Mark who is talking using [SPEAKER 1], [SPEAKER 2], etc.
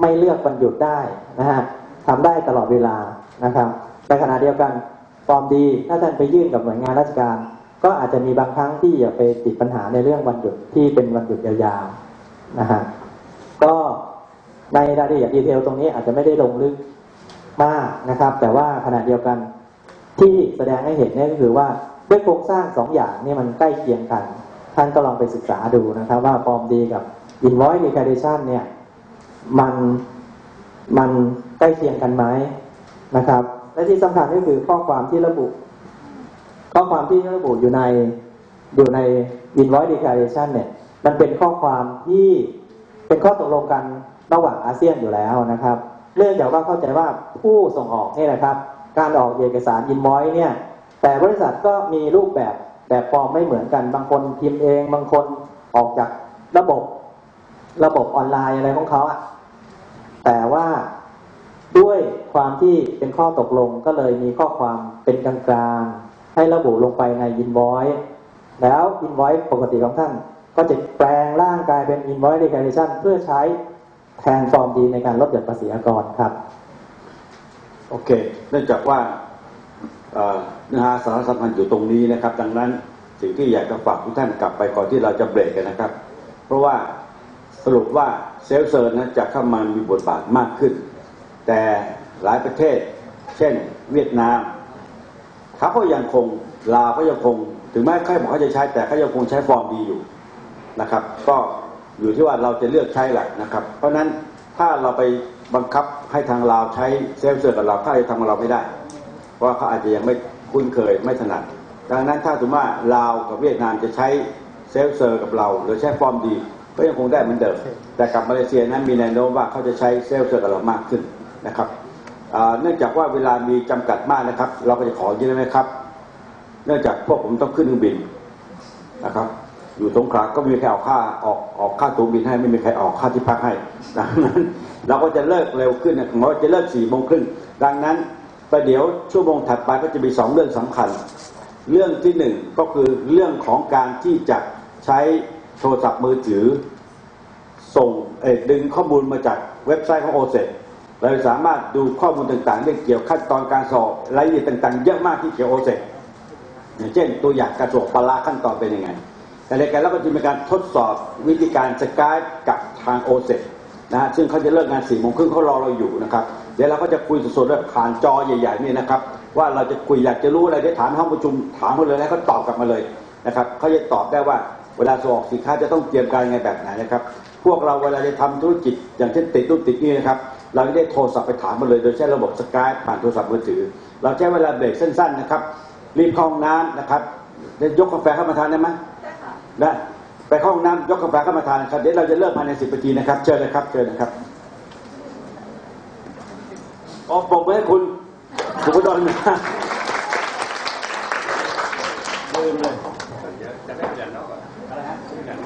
[SPEAKER 1] ไม่เลือกวันหยุดได้นะฮะทำได้ตลอดเวลานะครับแต่ขณะเดียวกันฟอร์มดีถ้าท่านไปยื่นกับหน่วยงานราชการ ก็อาจจะมีบางครั้งที่อย่าไปติดปัญหาในเรื่องวันหยุดที่เป็นวันหยุดยาวๆนะฮะก็ในรายละเอียดดีเทลตรงนี้อาจจะไม่ได้ลงลึกมากนะครับ แต่ว่าขณะเดียวกันที่แสดงให้เห็นนี่ก็คือว่าด้วยโครงสร้างสองอย่างนี่มันใกล้เคียงกัน ท่านก็ลองไปศึกษาดูนะครับ ว่าฟอร์มดีกับ invoice declaration เนี่ย มันมันใกล้เคียงกันไหมนะครับ และที่สำคัญก็คือข้อความที่ระบุ ข้อความที่ระบุอยู่ในอยู่ใน invoice declaration เนี่ย มันเป็นข้อความที่เป็นข้อตกลงกันระหว่างอาเซียนอยู่แล้วนะครับเนื่องจากว่าเข้าใจว่าผู้ส่งออกนี่นะครับ การออกเอกสาร invoice เนี่ย แต่บริษัทก็มีรูปแบบแบบฟอร์มไม่เหมือนกัน บางคนพิมพ์เอง บางคนออกจากระบบ ระบบออนไลน์อะไรของเขาอะแต่ว่าด้วยความที่เป็นข้อตกลงก็เลยมีข้อความเป็นกลางๆ ให้ระบุลงไปใน invoice แล้ว invoice ปกติของท่าน ก็จะแปลงร่างกายเป็น invoice declaration เพื่อใช้แทนฟอร์มดีในการลดหย่อนภาษีอากรครับ
[SPEAKER 2] โอเค เนื่องจากว่าเอ่อเนื้อหาสาระสำคัญอยู่ตรงนี้นะครับ ดังนั้นสิ่งที่อยากจะฝากทุกท่านกลับไปก่อนที่เราจะเบรกกันนะครับ เพราะว่า สรุปว่าเซลล์เซอร์นะจะเข้ามามีบทบาทมากขึ้น แต่หลายประเทศ เช่นเวียดนามเขาก็ยังคงลาวก็ยังคง ถึงแม้เขาบอกเขาจะใช้แต่เขายังคงใช้ฟอร์มดีอยู่นะครับ ก็อยู่ที่ว่าเราจะเลือกใช้แหละนะครับ เพราะฉะนั้นถ้าเราไปบังคับให้ทางลาวใช้เซลล์เซอร์กับเราเขาจะทำกับเราไม่ได้ เพราะว่าเขาอาจจะยังไม่คุ้นเคยไม่ถนัด ดังนั้นถ้าสมมติว่าลาวกับเวียดนามจะใช้เซลล์เซอร์กับเราหรือใช้ฟอร์มดี ก็ยังคงได้เหมือนเดิม แต่กับมาเลเซียนั้นมีแนวโน้มว่าเขาจะใช้เซลล์เซอร์กับเรามากขึ้นนะครับอ่าเนื่องจากว่าเวลามีจำกัดมากนะครับ เราก็จะขออยืนไหมครับ เนื่องจากพวกผมต้องขึ้นเครื่องบินนะครับ อยู่สงขลาก็ไม่มีใครออกค่าออกออกค่าตั๋วบินให้ไม่มีใครออกค่าที่พักให้ดังนั้นเราก็จะเลิกเร็วขึ้นนะเราจะเลิกสี่โมงครึ่งดังนั้นประเดี๋ยวชั่วโมงถัดไปก็จะมีสองเรื่องสำคัญ เรื่องที่หนึ่งก็คือเรื่องของการที่จะใช้ โทรศัพท์มือถือ ส่งดึงข้อมูลมาจากเว็บไซต์ของโอเซเราสามารถดูข้อมูลต่างๆเรื่องเกี่ยวขั้นตอนการสอบรายละเอียดต่างๆ เยอะมากที่เกี่ยวโอเซอย่างเช่น ตัวอย่างการสอบปลาร้าขั้นตอนเป็นยังไง แต่ในการแล้วก็จะมีการทดสอบวิธีการสกายกับทางโอเซนะฮะซึ่งเขาจะเลิกงานสี่โมงครึ่งเขารอเราอยู่นะครับ เดี๋ยวเราก็จะคุยสดๆด้วยผ่านจอใหญ่ๆนี่นะครับ ว่าเราจะคุยอยากจะรู้อะไรได้ถามห้องประชุมถามมาเลยแล้วเขาตอบกลับมาเลยนะครับเขาจะตอบได้ว่า เวลาส่งออกสินค้าจะต้องเตรียมการยังไงแบบไหนนะครับ พวกเราเวลาจะทำธุรกิจ อย่างเช่นติดตู้นติดนี่นะครับ เราจะได้โทรศัพท์ไปถามมาเลย โดยใช้ระบบสกายผ่านโทรศัพท์มือถือ เราใช้เวลาเบรกสั้นๆนะครับ รีบเข้าห้องน้ำนะครับได้ยกกาแฟเข้ามาทานได้ไหมได้ไปเข้าห้องน้ำยกกาแฟเข้ามาทานนะครับเดี๋ยวเราจะเริ่มภายในสิบนาทีนะครับ เชิญนะครับเชิญนะครับออกปรบมือให้คุณคุณผู้ดอนนะลืมเลย have to. Yeah.